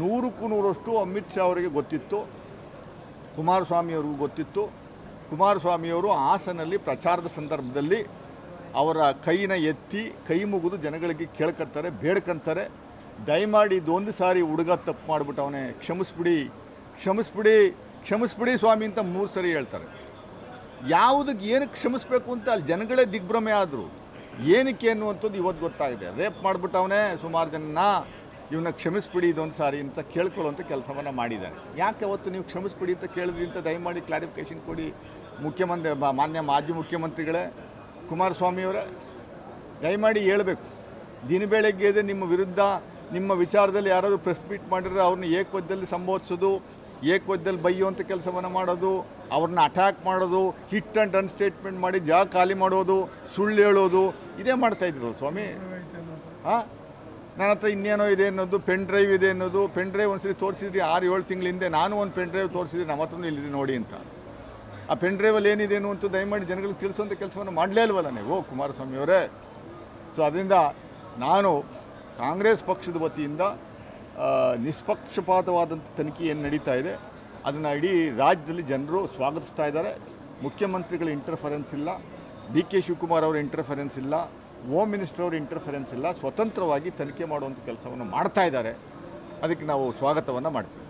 ನೂರಕ್ಕೂ ನೂರಷ್ಟು ಅಮಿತ್ ಶಾ ಅವರಿಗೆ ಗೊತ್ತಿತ್ತು, ಕುಮಾರಸ್ವಾಮಿಯವ್ರಿಗೂ ಗೊತ್ತಿತ್ತು. ಕುಮಾರಸ್ವಾಮಿಯವರು ಹಾಸನಲ್ಲಿ ಪ್ರಚಾರದ ಸಂದರ್ಭದಲ್ಲಿ ಅವರ ಕೈನ ಎತ್ತಿ ಕೈ ಮುಗಿದು ಜನಗಳಿಗೆ ಕೇಳ್ಕತ್ತಾರೆ ಬೇಡ್ಕಂತಾರೆ. ದಯಮಾಡಿ ಇದೊಂದು ಸಾರಿ ಹುಡುಗ ತಪ್ಪು ಮಾಡಿಬಿಟ್ಟವನೇ, ಕ್ಷಮಿಸ್ಬಿಡಿ ಕ್ಷಮಿಸ್ಬಿಡಿ ಕ್ಷಮಿಸ್ಬಿಡಿ ಸ್ವಾಮಿ ಅಂತ ಮೂರು ಸರಿ ಹೇಳ್ತಾರೆ. ಯಾವುದಕ್ಕೆ ಏನಕ್ಕೆ ಕ್ಷಮಿಸ್ಬೇಕು ಅಂತ ಅಲ್ಲಿ ಜನಗಳೇ ದಿಗ್ಭ್ರಮೆ ಆದರು. ಏನಕ್ಕೆ ಅನ್ನುವಂಥದ್ದು ಇವತ್ತು ಗೊತ್ತಾಗಿದೆ. ರೇಪ್ ಮಾಡಿಬಿಟ್ಟವನೇ ಸುಮಾರು ಜನ. ಇವನ್ನ ಕ್ಷಮಿಸ್ಬಿಡಿ ಇದೊಂದು ಸಾರಿ ಅಂತ ಕೇಳ್ಕೊಳ್ಳುವಂಥ ಕೆಲಸವನ್ನು ಮಾಡಿದ್ದಾನೆ. ಯಾಕೆ ಅವತ್ತು ನೀವು ಕ್ಷಮಿಸ್ಬಿಡಿ ಅಂತ ಕೇಳಿದ್ರಿ ಅಂತ ದಯಮಾಡಿ ಕ್ಲಾರಿಫಿಕೇಶನ್ ಕೊಡಿ ಮುಖ್ಯಮಂತ್ರಿ ಮಾನ್ಯ ಮಾಜಿ ಮುಖ್ಯಮಂತ್ರಿಗಳೇ ಕುಮಾರಸ್ವಾಮಿಯವರೇ ದಯಮಾಡಿ ಹೇಳಬೇಕು. ದಿನ ಬೆಳಗ್ಗೆ ಇದೆ ನಿಮ್ಮ ವಿರುದ್ಧ ನಿಮ್ಮ ವಿಚಾರದಲ್ಲಿ ಯಾರಾದರೂ ಪ್ರೆಸ್ ಮೀಟ್ ಮಾಡಿದ್ರೆ ಅವ್ರನ್ನ ಏಕವದ್ದಲ್ಲಿ ಸಂಬೋಧಿಸೋದು ಏಕವದ್ದಲ್ಲಿ ಬೈಯುವಂಥ ಕೆಲಸವನ್ನು ಮಾಡೋದು ಅವ್ರನ್ನ ಅಟ್ಯಾಕ್ ಮಾಡೋದು ಹಿಟ್ ಆ್ಯಂಡ್ ರನ್ ಸ್ಟೇಟ್ಮೆಂಟ್ ಮಾಡಿ ಜಾಗ ಖಾಲಿ ಮಾಡೋದು ಸುಳ್ಳು ಹೇಳೋದು ಇದೇ ಮಾಡ್ತಾಯಿದ್ರು ಸ್ವಾಮಿ. ಹಾಂ ನನ್ನ ಹತ್ರ ಇನ್ನೇನೋ ಇದೆ ಅನ್ನೋದು ಪೆನ್ ಡ್ರೈವ್ ಇದೆ ಅನ್ನೋದು ಪೆನ್ ಡ್ರೈವ್ ಒಂದ್ಸರಿ ತೋರಿಸಿದ್ರಿ ಆರು ಏಳು ತಿಂಗಳ ಹಿಂದೆ ನಾನು ಒಂದು ಪೆನ್ ಡ್ರೈವ್ ತೋರಿಸಿದ್ರಿ ನಮ್ಮ ಹತ್ರನೂ ಇಲ್ಲಿದೆ ನೋಡಿ ಅಂತ. ಆ ಪೆನ್ ಡ್ರೈವಲ್ಲಿ ಏನಿದೆ ಅಂತ ದಯಮಾಡಿ ಜನಗಳಿಗೆ ತಿಳಿಸುವಂಥ ಕೆಲಸವನ್ನು ಮಾಡಲೇ ಇಲ್ವಲ್ಲ ನೀವು ಕುಮಾರಸ್ವಾಮಿ ಅವರೇ. ಸೊ ಅದರಿಂದ ನಾನು ಕಾಂಗ್ರೆಸ್ ಪಕ್ಷದ ವತಿಯಿಂದ ನಿಷ್ಪಕ್ಷಪಾತವಾದಂಥ ತನಿಖೆ ಏನು ನಡೀತಾ ಇದೆ, ಅದನ್ನು ಇಡೀ ರಾಜ್ಯದಲ್ಲಿ ಜನರು ಸ್ವಾಗತಿಸ್ತಾ ಇದ್ದಾರೆ. ಮುಖ್ಯಮಂತ್ರಿಗಳ ಇಂಟರ್ಫರೆನ್ಸ್ ಇಲ್ಲ, ಡಿ ಕೆ ಶಿವಕುಮಾರ್ ಅವರ ಇಂಟರ್ಫರೆನ್ಸ್ ಇಲ್ಲ ಹೋಮ್ ಮಿನಿಸ್ಟರ್ ಅವರ ಇಂಟರ್ಫರೆನ್ಸ್ ಇಲ್ಲ, ಸ್ವತಂತ್ರವಾಗಿ ತನಿಖೆ ಮಾಡುವಂಥ ಕೆಲಸವನ್ನು ಮಾಡ್ತಾ ಇದ್ದಾರೆ. ಅದಕ್ಕೆ ನಾವು ಸ್ವಾಗತವನ್ನು ಮಾಡ್ತೀವಿ.